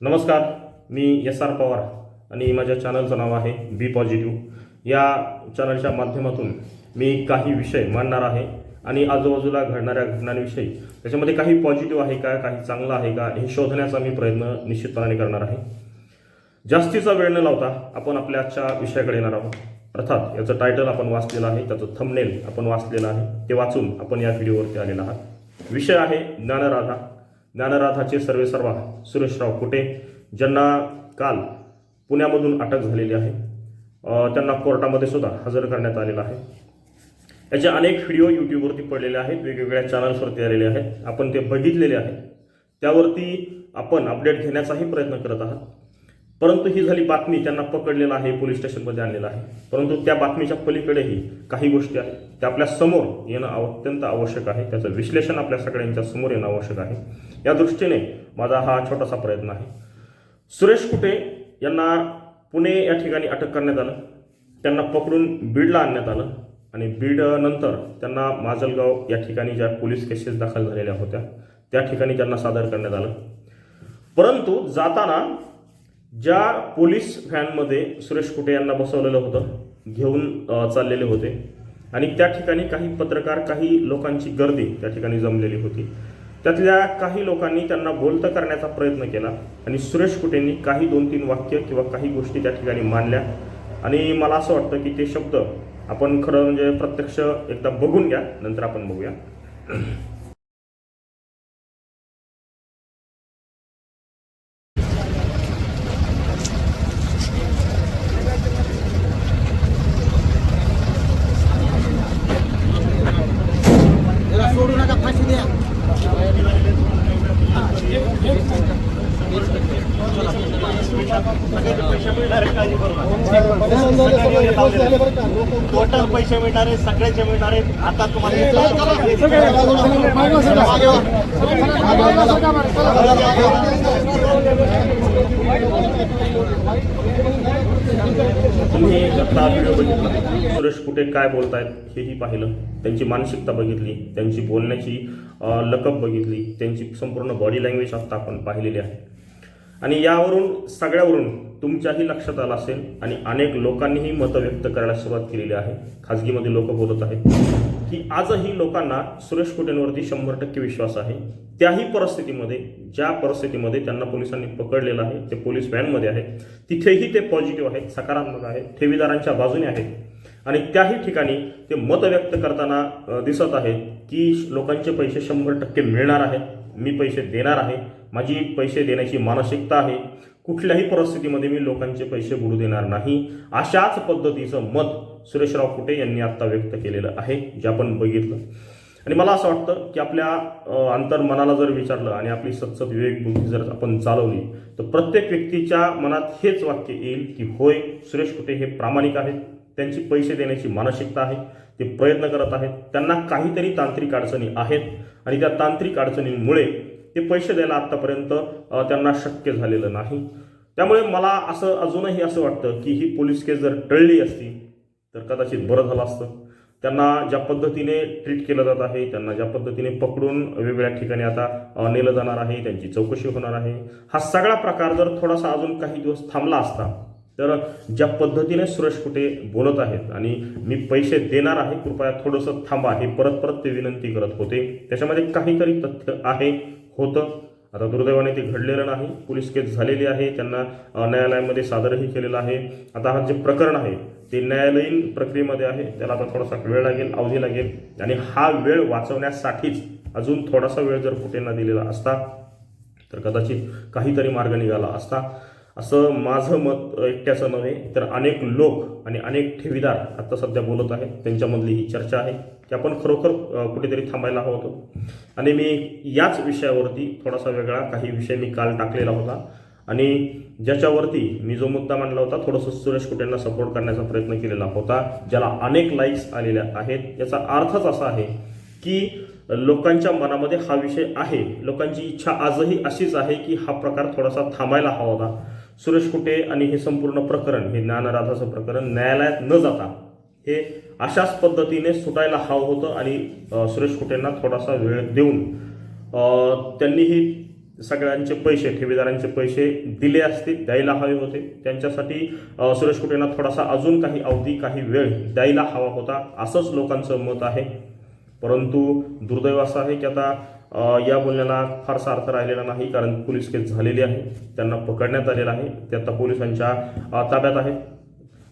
नमस्कार मी S R Pawar आणि माझ्या चॅनलचं नाव आहे बी पॉझिटिव्ह. या चॅनलच्या माध्यमातून मी काही विषय मांडणार आहे आणि आजूबाजूला घडणाऱ्या घटनांविषयी त्याच्यामध्ये काही पॉझिटिव्ह आहे का काही चांगलं आहे का हे शोधण्याचा मी प्रयत्न निश्चितपणाने करणार आहे. जास्तीचा वेळ न लावता आपण आपल्या आजच्या विषयाकडे येणार आहोत. अर्थात याचं टायटल आपण वाचलेलं आहे त्याचं थंबनेल आपण वाचलेलं आहे ते वाचून आपण या व्हिडिओवरती आलेला आहात. विषय आहे ज्ञानराधा. ज्ञानराधाचे सर्वे सर्वा सुरेशराव कुटे ज्यांना काल पुण्यामधून अटक झालेली आहे त्यांना कोर्टामध्ये सुद्धा हजर करण्यात आलेलं आहे. याचे अनेक व्हिडिओ यूट्यूबवरती पडलेले आहेत वेगवेगळ्या चॅनल्सवरती आलेले आहेत. आपण ते बघितलेले आहेत. त्यावरती आपण अपडेट घेण्याचाही प्रयत्न करत आहात. परंतु ही झाली बातमी त्यांना पकडलेलं आहे पोलीस स्टेशनमध्ये आणलेलं आहे. परंतु त्या बातमीच्या पलीकडेही काही गोष्टी आहेत. त्या आपल्यासमोर येणं अत्यंत आवश्यक आहे. त्याचं विश्लेषण आपल्या सगळ्यांच्या समोर येणं आवश्यक आहे. या दृष्टीने माझा हा छोटासा प्रयत्न आहे. सुरेश कुटे यांना पुणे या ठिकाणी अटक करण्यात आलं. त्यांना पकडून बीडला आणण्यात आलं. आणि बीड नंतर त्यांना माजलगाव या ठिकाणी ज्या पोलीस केसेस दाखल झालेल्या होत्या त्या ठिकाणी त्यांना सादर करण्यात आलं. परंतु जाताना ज्या पोलीस व्हॅनमध्ये सुरेश कुटे यांना बसवलेलं होतं घेऊन चाललेले होते. आणि त्या ठिकाणी काही पत्रकार काही लोकांची गर्दी त्या ठिकाणी जमलेली होती. त्यातल्या काही लोकांनी त्यांना बोलतं करण्याचा प्रयत्न केला आणि सुरेश कुटेंनी काही दोन तीन वाक्य किंवा काही गोष्टी त्या ठिकाणी मांडल्या. आणि मला असं वाटतं की ते शब्द आपण खरं म्हणजे प्रत्यक्ष एकदा बघून घ्या नंतर आपण बघूया. फाशी द्या टोटल पैसे मिळणार आहेत सगळ्याचे मिळणार आहेत आता तुम्ही आता व्हिडिओ बघितला. सुरेश कुठे काय बोलतायत हेही पाहिलं. त्यांची मानसिकता बघितली त्यांची बोलण्याची अ, लकब बघितली त्यांची संपूर्ण बॉडी लँग्वेज आता आपण पाहिलेली आहे. आणि यावरून सगळ्यावरून तुमच्याही लक्षात आलं असेल आणि अनेक लोकांनीही मतं व्यक्त करायला सुरुवात केलेली आहे. खाजगीमध्ये लोक बोलत आहेत. की आजही लोकांना सुरेश कुटेंवरती शंभर टक्के विश्वास आहे. त्याही परिस्थितीमध्ये ज्या परिस्थितीमध्ये त्यांना पोलिसांनी पकडलेलं आहे ते पोलीस व्हॅनमध्ये आहेत तिथेही ते पॉझिटिव्ह आहेत सकारात्मक आहेत ठेवीदारांच्या बाजूने आहेत. आणि त्याही ठिकाणी ते मत व्यक्त करताना दिसत आहेत की लोकांचे पैसे शंभर टक्के मिळणार आहेत मी पैसे देणार आहे माझी पैसे देण्याची मानसिकता आहे. कुठल्याही परिस्थितीमध्ये मी लोकांचे पैसे बुडू देणार नाही. अशाच पद्धतीचं मत सुरेशराव कुटे यांनी आत्ता व्यक्त केलेलं आहे जे आपण बघितलं. आणि मला असं वाटतं की आपल्या अंतर्मनाला जर विचारलं आणि आपली सतसत विवेक बुद्धी जर आपण चालवली तर प्रत्येक व्यक्तीच्या मनात हेच वाक्य येईल की होय सुरेश कुटे हे प्रामाणिक आहेत त्यांची पैसे देण्याची मानसिकता आहे ते प्रयत्न करत आहेत त्यांना काहीतरी तांत्रिक अडचणी आहेत आणि त्या तांत्रिक अडचणींमुळे ते पैसे द्यायला आत्तापर्यंत त्यांना शक्य झालेलं नाही. त्यामुळे मला असं अजूनही असं वाटतं की ही पोलीस केस जर टळली असती तर कदाचित बरं झालं असतं. त्यांना ज्या पद्धतीने ट्रीट केलं जात आहे त्यांना ज्या पद्धतीने पकडून वेगवेगळ्या ठिकाणी आता नेलं जाणार आहे त्यांची चौकशी होणार आहे. हा सगळा प्रकार जर थोडासा अजून काही दिवस थांबला असता तर ज्या पद्धतीने सुरेश कुठे बोलत आहेत आणि मी पैसे देणार आहे कृपया थोडंसं थांबा हे परत परत ते विनंती करत होते. त्याच्यामध्ये काहीतरी तथ्य आहे होतं. आता दुर्दैवाने ते घडलेलं नाही. पोलीस केस झालेली आहे. त्यांना न्यायालयामध्ये सादरही केलेलं आहे. आता हा जे प्रकरण आहे ते न्यायालयीन प्रक्रियेमध्ये आहे. त्याला आता थोडासा वेळ लागेल अवधी लागेल. आणि हा वेळ वाचवण्यासाठीच अजून थोडासा वेळ जर कुठेंना दिलेला असता तर कदाचित काहीतरी मार्ग निघाला असता. असं माझं मत एकट्याचं नव्हे तर अनेक लोक आणि अनेक ठेवीदार आता सध्या बोलत आहेत. त्यांच्यामधली ही चर्चा आहे की आपण खरोखर कुठेतरी थांबायला हवं होतो. आणि मी याच विषयावरती थोडासा वेगळा काही विषय मी काल टाकलेला होता. आणि ज्याच्यावरती मी जो मुद्दा मांडला होता थोडंसं सुरेश कुटेंना सपोर्ट करण्याचा प्रयत्न केलेला होता ज्याला अनेक लाईक्स आलेल्या आहेत. याचा अर्थच असा आहे की लोकांच्या मनामध्ये हा विषय आहे. लोकांची इच्छा आजही अशीच आहे की हा प्रकार थोडासा थांबायला हवा होता. सुरेश कुटे आणि हे संपूर्ण प्रकरण हे ज्ञानराधाचं प्रकरण न्यायालयात न जाता हे अशाच पद्धतीने सुटायला हवं होतं आणि सुरेश कुटेंना थोडासा वेळ देऊन त्यांनीही त्यांनी ही सगळ्यांचे पैसे ठेवीदारांचे पैसे दिले असते द्यायला हवे होते. त्यांच्यासाठी सुरेश कुटेंना थोडासा अजून काही अवधी काही वेळ द्यायला हवा होता असंच लोकांचं मत आहे. परंतु दुर्दैव असं आहे की आता या बोलण्याला फारसा अर्थ राहिलेला नाही कारण पोलीस केस झालेली आहे. त्यांना पकडण्यात आलेलं आहे. ते आता पोलिसांच्या ताब्यात आहे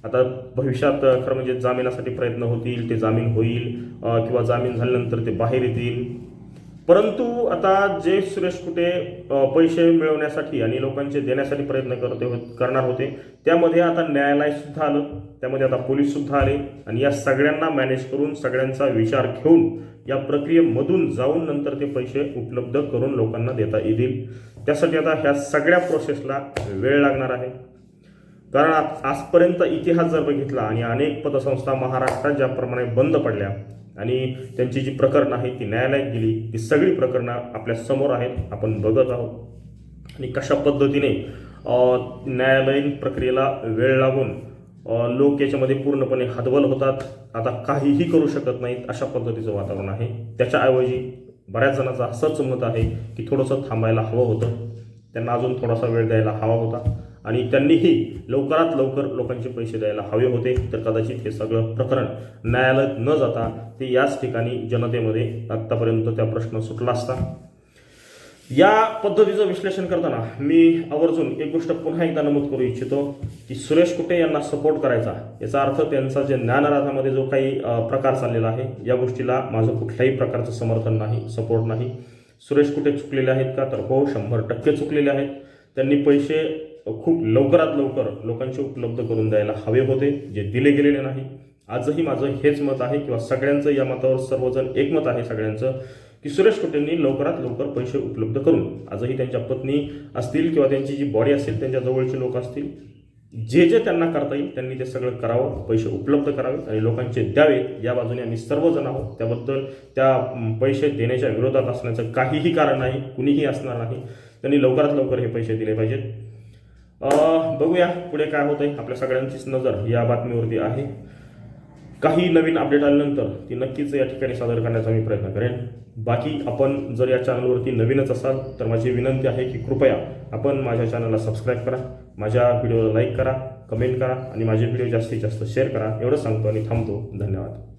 आता भविष्यात खरं म्हणजे जामिनासाठी प्रयत्न होतील ते जामीन होईल किंवा जामीन झाल्यानंतर ते बाहेर येतील. परंतु आता जे सुरेश कुटे पैसे मिळवण्यासाठी आणि लोकांचे देण्यासाठी प्रयत्न करते हो- करणार होते त्यामध्ये आता न्यायालयसुद्धा आलं त्यामध्ये आता पोलीससुद्धा आले आणि या सगळ्यांना मॅनेज करून सगळ्यांचा विचार घेऊन या प्रक्रियेमधून जाऊन नंतर ते पैसे उपलब्ध करून लोकांना देता येतील. त्यासाठी आता ह्या सगळ्या प्रोसेसला वेळ लागणार आहे. कारण आजपर्यंत इतिहास जर बघितला आणि अनेक पतसंस्था महाराष्ट्रात ज्याप्रमाणे बंद पडल्या आणि त्यांची जी प्रकरणं आहेत ती न्यायालयात गेली ती सगळी प्रकरणं आपल्यासमोर आहेत आपण बघत आहोत. आणि कशा पद्धतीने न्यायालयीन प्रक्रियेला वेळ लागून लोक याच्यामध्ये पूर्णपणे हतबल होतात आता काहीही करू शकत नाहीत अशा पद्धतीचं वातावरण आहे. त्याच्याऐवजी बऱ्याच जणांचं असंच मत आहे की थोडंसं थांबायला हवं होतं. त्यांना अजून थोडासा वेळ द्यायला हवा होता. आणि त्यांनीही लवकरात लवकर लोकांचे पैसे द्यायला हवे होते. तर कदाचित हे सगळं प्रकरण न्यायालयात न जाता ते याच ठिकाणी जनतेमध्ये आत्तापर्यंत त्या प्रश्न सुटला असता. या पद्धतीचं विश्लेषण करताना मी आवर्जून एक गोष्ट पुन्हा एकदा नमूद करू इच्छितो की सुरेश कुटे यांना सपोर्ट करायचा याचा अर्थ त्यांचा जे ज्ञानराधामध्ये जो काही प्रकार चाललेला आहे या गोष्टीला माझं कुठल्याही प्रकारचं समर्थन नाही सपोर्ट नाही. सुरेश कुटे चुकलेले आहेत का? तर हो शंभर टक्के चुकलेले आहेत. त्यांनी पैसे खूप लवकरात लवकर लोकांचे उपलब्ध करून द्यायला हवे होते जे दिले गेलेले नाही. आजही माझं हेच मत आहे किंवा सगळ्यांचं या मतावर सर्वजण एकमत आहे सगळ्यांचं की सुरेश कुटेंनी लवकरात लवकर पैसे उपलब्ध करून आजही त्यांच्या पत्नी असतील किंवा त्यांची जी बॉडी असेल त्यांच्या जवळचे लोक असतील जे जे त्यांना करता येईल त्यांनी ते सगळं करावं पैसे उपलब्ध करावेत आणि लोकांचे द्यावेत या बाजूने आम्ही सर्वजण आहोत. त्याबद्दल त्या पैसे देण्याच्या विरोधात असण्याचं काहीही कारण नाही कुणीही असणार नाही. त्यांनी लवकरात लवकर हे पैसे दिले पाहिजेत. बघूया पुढे काय होतंय. आपल्या सगळ्यांचीच नजर या बातमीवरती आहे. काही नवीन अपडेट आल्यानंतर ती नक्कीच या ठिकाणी सादर करण्याचा मी प्रयत्न करेन. बाकी आपण जर या चॅनलवरती नवीनच असाल तर माझी विनंती आहे की कृपया आपण माझ्या चॅनलला सबस्क्राईब करा माझ्या व्हिडिओला लाईक करा कमेंट करा आणि माझे व्हिडिओ जास्तीत जास्त शेअर करा. एवढंच सांगतो आणि थांबतो. धन्यवाद.